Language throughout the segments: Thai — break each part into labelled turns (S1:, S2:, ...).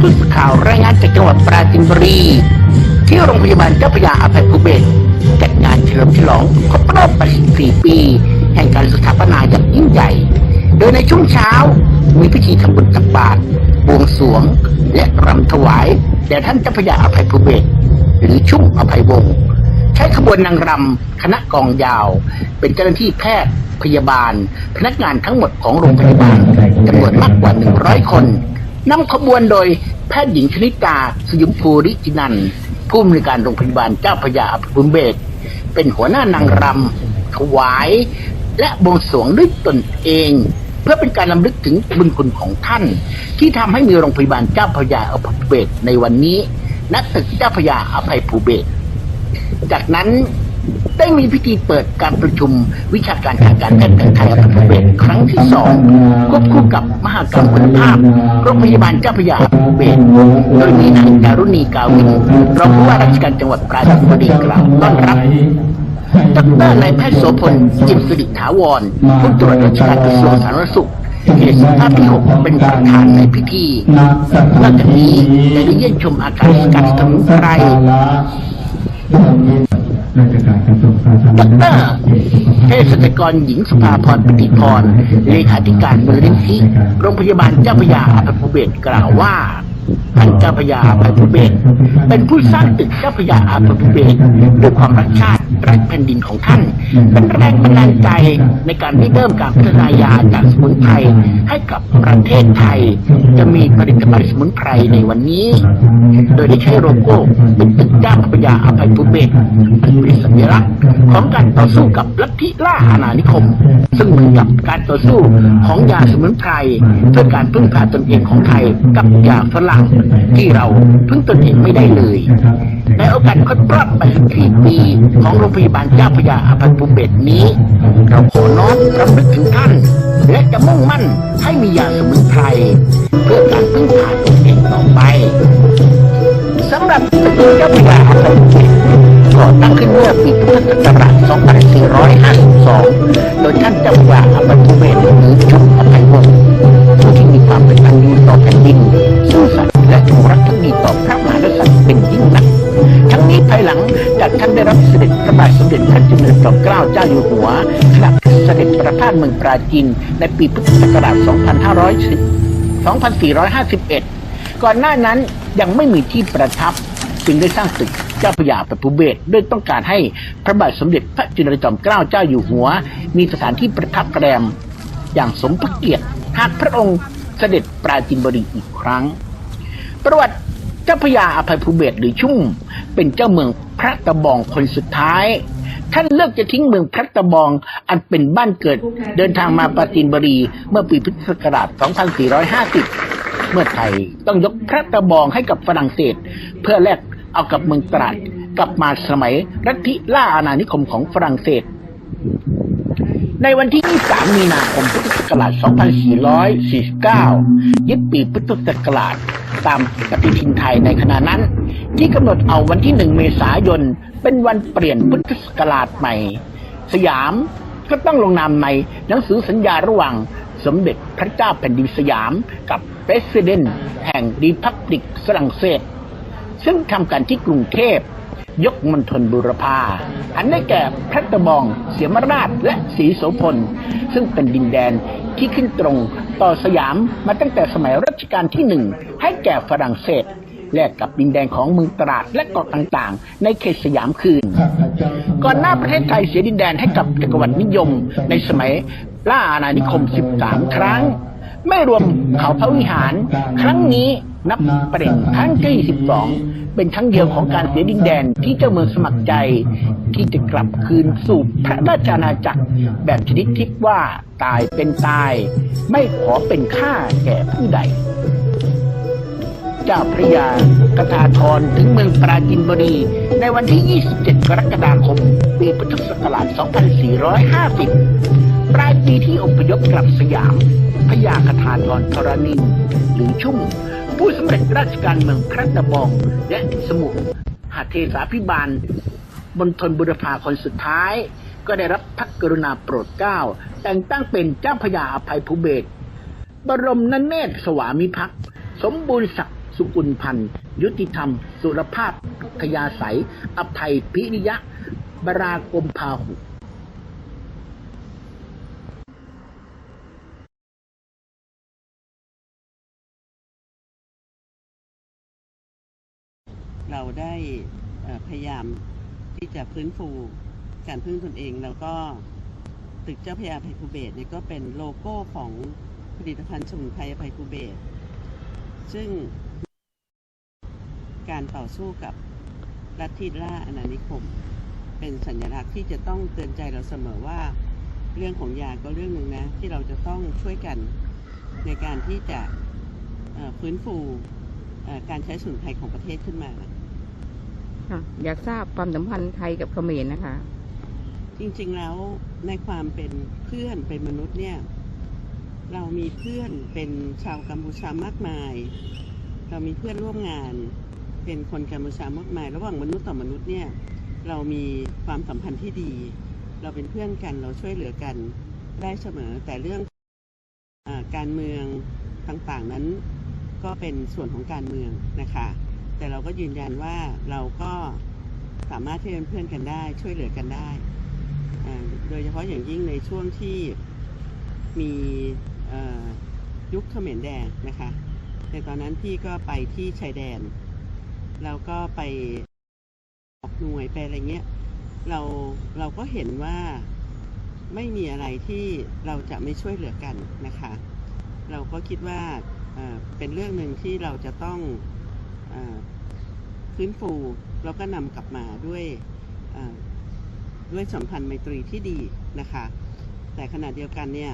S1: ผู้สื่อข่าวรายงานจากจังหวัดปราจีนบุรี ที่โรงพยาบาลเจ้าพระยาอภัยภูเบศจัดงานเฉลิมฉลองครบรอบ 84 ปี แห่งการสถาปนาอย่างยิ่งใหญ่ โดยในช่วงเช้ามีพิธีทำบุญตักบาตรบวงสรวง และรำถวายแด่ท่านเจ้าพระยาอภัยภูเบศหรือชุ่มอภัยวงศ์ใช้ขบวนนางรำคณะกองยาว เป็นเจ้าหน้าที่แพทย์พยาบาล พนักงานทั้งหมดของโรงพยาบาลจำนวนมากกว่า 100 คน นำขบวนโดยแพทย์หญิงชนิตาสยุมภูริจินันผู้อำนวยการโรงพยาบาลเจ้าพยาอภัยภูเบศเป็นหัวหน้านางรำถวาย และบวงสรวงด้วยตนเอง เพื่อเป็นการลำลึกถึงบุญคุณของท่าน ที่ทำให้มีโรงพยาบาลเจ้าพยาอภัยภูเบศในวันนี้ณตึกเจ้าพยาอภัยภูเบศจากนั้น ได้มีพิธีเปิดการประชุมวิชาการทางการแพทย์แผนไทยอภัยภูเบศครั้งที่สองควบคู่กับมหากรรมคุณภาพโรงพยาบาลเจ้าพระยาภูเบศโดยมีนางการุณีกาวินรองผู้ว่าราชการจังหวัดปราจีนบุรีกล่าวต้อนรับดรนายแพทย์โสพลจิมสิริถาวรผู้ตรวจราชการกระทรวงสาธารณสุขเขตสุภาพที่หกเป็นประธานในพิธีนอกจากนี้ได้เยี่ยมชมอาการสกัดสมุนไพร
S2: ราชกร
S1: ดรเภสัชกรหญิงสุภาพรปฏิพรเลขาธิการมูลนิธิโรงพยาบาลเจ้าพระยาอภัยภูเบศกล่าวว่า ท่านเจ้าพระยาอภัยภูเบศเป็นผู้สร้างตึกเจ้าพระยาอภัยภูเบศด้วยความรักชาติรักแผ่นดินของท่าน เป็นแรงบันดาลใจในการริเริ่มการพัฒนายาจากสมุนไพรให้กับประเทศไทย จะมีผลิตภัณฑ์สมุนไพรในวันนี้ โดยได้ใช้โลโก้เป็นตึกเจ้าพระยาอภัยภูเบศเป็นสัญลักษณ์ของการต่อสู้กับลัทธิล่าอาณานิคม ซึ่งเหมือนกับการต่อสู้ของยาสมุนไพรเพื่อการพึ่งพาตนเองของไทยกับยาฝรั่งที่เราพึ่งตนเองไม่ได้เลยในโอกาสครบรอบ84ปีของโรงพยาบาลเจ้าพระยาอภัยภูเบศรนี้ เราขอน้อมรำลึกถึงท่าน และจะมุ่งมั่นให้มียาสมุนไพรเพื่อการพึ่งพาตนเองต่อไปสำหรับตึกเจ้าพระยาอภัยภูเบศรก่อตั้งขึ้นเมื่อปีพุทธศักราช2452 โดยท่านเจ้าพระยาอภัยภูเบศายหลังจากท่านได้รับเสด็จพระบาทสมเด็จพระจุลจอมเกล้าเจ้าอยู่หัวขณะเสด็จประพาสเมืองปราจีนในปีพุทธศักราช2510 2451 ก่อนหน้านั้นยังไม่มีที่ประทับจึงได้สร้างตึกเจ้าพระยาปฐุเบศด้วยต้องการให้พระบาทสมเด็จพระจุลจอมเกล้าเจ้าอยู่หัว มีสถานที่ประทับแรมอย่างสมพระเกียรติหากพระองค์เสด็จปราจีนบุรีอีกครั้ง ประวัติ เจ้าพระยาอภัยภูเบศรหรือชุ่ม เป็นเจ้าเมืองพระตะบองคนสุดท้าย ท่านเลือกจะทิ้งเมืองพระตะบองอันเป็นบ้านเกิด เดินทางมาปราจีนบุรีเมื่อปีพุทธศักราช 2450 เมื่อไทยต้องยกพระตะบองให้กับฝรั่งเศส เพื่อแลกเอากับเมืองตราดกลับมาสมัยรัฐธิล่าอาณานิคมของฝรั่งเศสในวันที่ 23 มีนาคม พุทธศักราช 2449 ยึดปีพุทธศักราช ตามปฏิทินไทยในขณะนั้น ที่กำหนดเอาวันที่ 1 เมษายน เป็นวันเปลี่ยนพุทธศักราชใหม่ สยามก็ต้องลงนามในหนังสือสัญญาระหว่างสมเด็จพระเจ้าแผ่นดินสยามกับเปรสเดนแห่งดีพับลิกฝรั่งเศส ซึ่งทำกันที่กรุงเทพ ยกมณฑลบุรพาอันได้แก่พระตะบอง เสียมราชและศรีโสพล ซึ่งเป็นดินแดนที่ขึ้นตรงต่อสยามมาตั้งแต่สมัยรัชกาลที่หนึ่งให้แก่ฝรั่งเศสแลกกับดินแดนของเมืองตราดและเกาะต่างๆ ในเขตสยามคืน ก่อนหน้าประเทศไทยเสียดินแดนให้กับจักรวรรดินิยม ในสมัยล่าอาณานิคม 13 ครั้ง ไม่รวมเขาพระวิหาร ครั้งนี้ นับเป็นครั้งที่12 เป็นครั้งเดียวของการเสียดินแดนที่เจ้าเมืองสมัครใจ ที่จะกลับคืนสู่พระราชอาณาจักรแบบชนิดที่ว่าตายเป็นตาย ไม่ขอเป็นข้าแก่ผู้ใด เจ้าพระยากทาธรถึงเมืองปราจินบุรีในวันที่ 27 กรกฎาคม ปีพุทธศักราช 2450 ปลายปีที่อพยพกลับสยามพระยากทาธรธรณินหรือชุ่ม ผู้สำเร็จราชการเมืองพระตะบอง และสมุทรหาเทสาพิบาลบนทนบุรพาคนสุดท้าย ก็ได้รับพระกรุณาโปรดเกล้า แต่งตั้งเป็นเจ้าพระยาอภัยภูเบศบรมนเนตรสวามิภักดิ์สมบูรณ์ศักดิ์สุกุลพันธ์ยุติธรรม สุรภาพทยาใสยอภัยพิริยะ บรากรมพาหุ
S3: เราได้พยายามที่จะฟื้นฟูการพึ่งตนเอง แล้วก็ตึกเจ้าพยาภัยภูเบศเนี่ยก็เป็นโลโก้ของผลิตภัณฑ์สมุนไพรภัยภูเบศซึ่งการต่อสู้กับลัทธิล่าอาณานิคม เป็นสัญลักษณ์ที่จะต้องเตือนใจเราเสมอว่า เรื่องของยาก็เรื่องหนึ่งนะ ที่เราจะต้องช่วยกันในการที่จะฟื้นฟูการใช้สมุนไพรของประเทศขึ้นมา
S4: ค่ะ อยากทราบความสัมพันธ์ไทยกับเขมรนะคะ
S3: จริงๆแล้วในความเป็นเพื่อนเป็นมนุษย์เนี่ย เรามีเพื่อนเป็นชาวกัมพูชามากมาย เรามีเพื่อนร่วมงาน เป็นคนกัมพูชามากมาย ระหว่างมนุษย์ต่อมนุษย์เนี่ย เรามีความสัมพันธ์ที่ดี เราเป็นเพื่อนกันเราช่วยเหลือกันได้เสมอแต่เรื่องอการเมืองต่างๆนั้นก็เป็นส่วนของการเมืองนะคะ แต่เราก็ยืนยันว่าเราก็สามารถที่จะเป็นเพื่อนกันได้ ช่วยเหลือกันได้ โดยเฉพาะอย่างยิ่งในช่วงที่มีเอ่อยุคเขมรแดงนะคะ ในตอนนั้นพี่ก็ไปที่ชายแดน แล้วก็ไปออกหน่วยไปอะไรเงี้ย เราเราก็เห็นว่าไม่มีอะไรที่เราจะไม่ช่วยเหลือกันนะคะ เราก็คิดว่าเป็นเรื่องหนึ่งที่เราจะต้อง ฟื้นฟูแล้วก็นำกลับมาด้วยด้วยสัมพันธ์ไมตรีที่ดีนะคะ แต่ขณะเดียวกันเนี่ย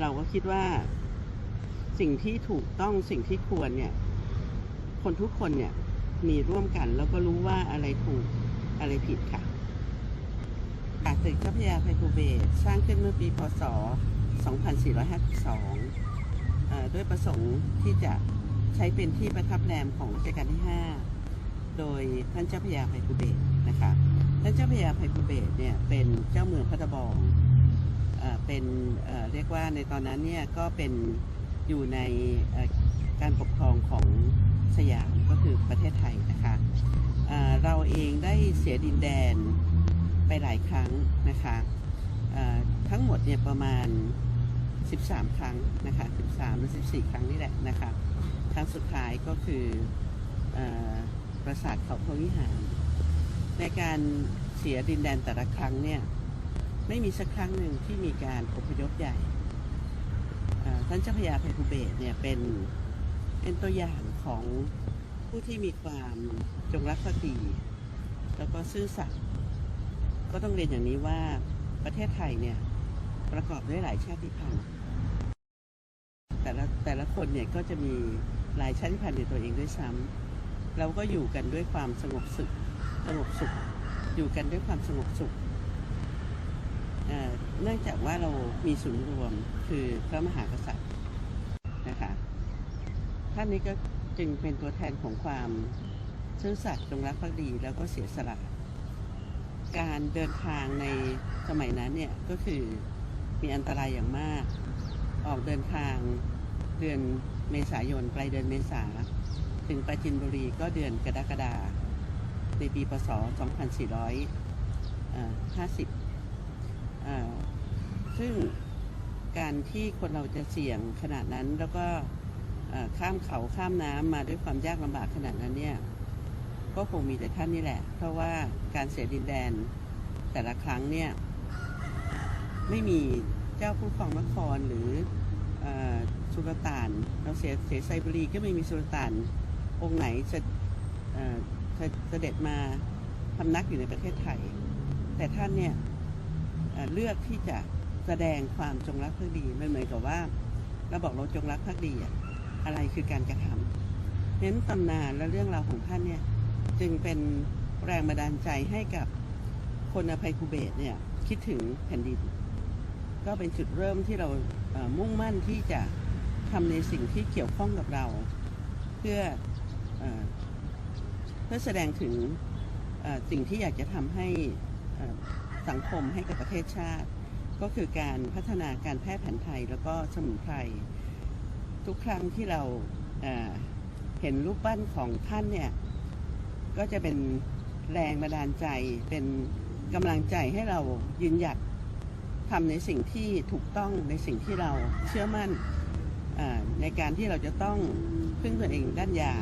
S3: เราก็คิดว่าสิ่งที่ถูกต้องสิ่งที่ควรเนี่ยคนทุกคนเนี่ยมีร่วมกันแล้วก็รู้ว่าอะไรถูกอะไรผิดค่ะอาตึกเจ้าพยาไพบูเบศสร้างขึ้นเมื่อปี พศ 2452เอ่อด้วยประสงค์ที่จะ ใช้เป็นที่ประทับแรมของรัชกาลที่ 5 โดยท่านเจ้าพระยาไพบูเบศนะคะท่านเจ้าพระยาภัยภูเบศเนี่ยเป็นเจ้าเมืองพัทบองเอ่อเป็นเอ่อเรียกว่าในตอนนั้นเนี่ยก็เป็นอยู่ในการปกครองของสยามก็คือประเทศไทยนะคะเเราเองได้เสียดินแดนไปหลายครั้งนะคะทั้งหมดเนี่ยประมาณ 13 ครั้งนะคะ 13 หรือ 14 ครั้งนี่แหละนะคะ ครั้งสุดท้ายก็คืออปราสาทเขาพระวิหาร ในการเสียดินแดนแต่ละครั้งเนี่ยไม่มีสักครั้งหนึ่งที่มีการอพยพใหญ่ท่านเจ้าพยาภัยภูเบศเนี่ยเป็นเป็นตัวอย่างของผู้ที่มีความจงรักภักดี แล้วก็ซื่อสัตย์ก็ต้องเรียนอย่างนี้ว่าประเทศไทยเนี่ยประกอบด้วยหลายชาติพันธุ์แต่ละแต่ละคนเนี่ยก็จะมี หลายชาติพันธุ์ในตัวเองด้วยซ้ำเราก็อยู่กันด้วยความสงบสุขสงบสุข อยู่กันด้วยความสงบสุขเอ่อเนื่องจากว่าเรามีศูนย์รวมคือพระมหากษัตริย์นะคะท่านนี้ก็จึงเป็นตัวแทนของความซื่อสัตย์จงรักภักดีแล้วก็เสียสละ การเดินทางในสมัยนั้นเนี่ยก็คือมีอันตรายอย่างมาก ออกเดินทางเดือน เมษายนปลายเดือนเมษาถึงปราจินบุรีก็เดือนกรกฎาในปีพศ 2450 ซึ่งการที่คนเราจะเสี่ยงขนาดนั้นแล้วก็ข้ามเขาข้ามน้ำมาด้วยความยากลำบากขนาดนั้นเนี่ย ก็คงมีแต่ท่านนี่แหละ เพราะว่าการเสียดินแดนแต่ละครั้งเนี่ย ไม่มีเจ้าผู้ครองนครหรืออ สุลต่าน เราเสียเสียไซบุรีก็ไม่มีสุลต่าน องค์ไหนจะเอ่อเสด็จมาพำนักอยู่ในประเทศไทย แต่ท่านเนี่ยเลือกที่จะแสดงความจงรักภักดีมันเหมือนกับว่าเราบอกเราจงรักภักดีอะอะไรคือการกระทำเน้นตำนานและเรื่องราวของท่านเนี่ยจึงเป็นแรงบันดาลใจให้กับคนอภัยภูเบศเนี่ยคิดถึงแผ่นดิน ก็เป็นจุดเริ่มที่เรามุ่งมั่นที่จะ ทำในสิ่งที่เกี่ยวข้องกับเรา เพื่ออเพื่อแสดงถึงสิ่งที่อยากจะทำให้สังคมให้กับประเทศชาติ ก็คือการพัฒนาการแพทย์แผนไทยแล้วก็สมุนไพรทุกครั้งที่เราเห็นรูปปั้นของท่านเนี่ย ก็จะเป็นแรงบันดาลใจเป็นกำลังใจให้เรายืนหยัดทำในสิ่งที่ถูกต้องในสิ่งที่เราเชื่อมั่น ในการที่เราจะต้องพึ่งตนเองด้านยา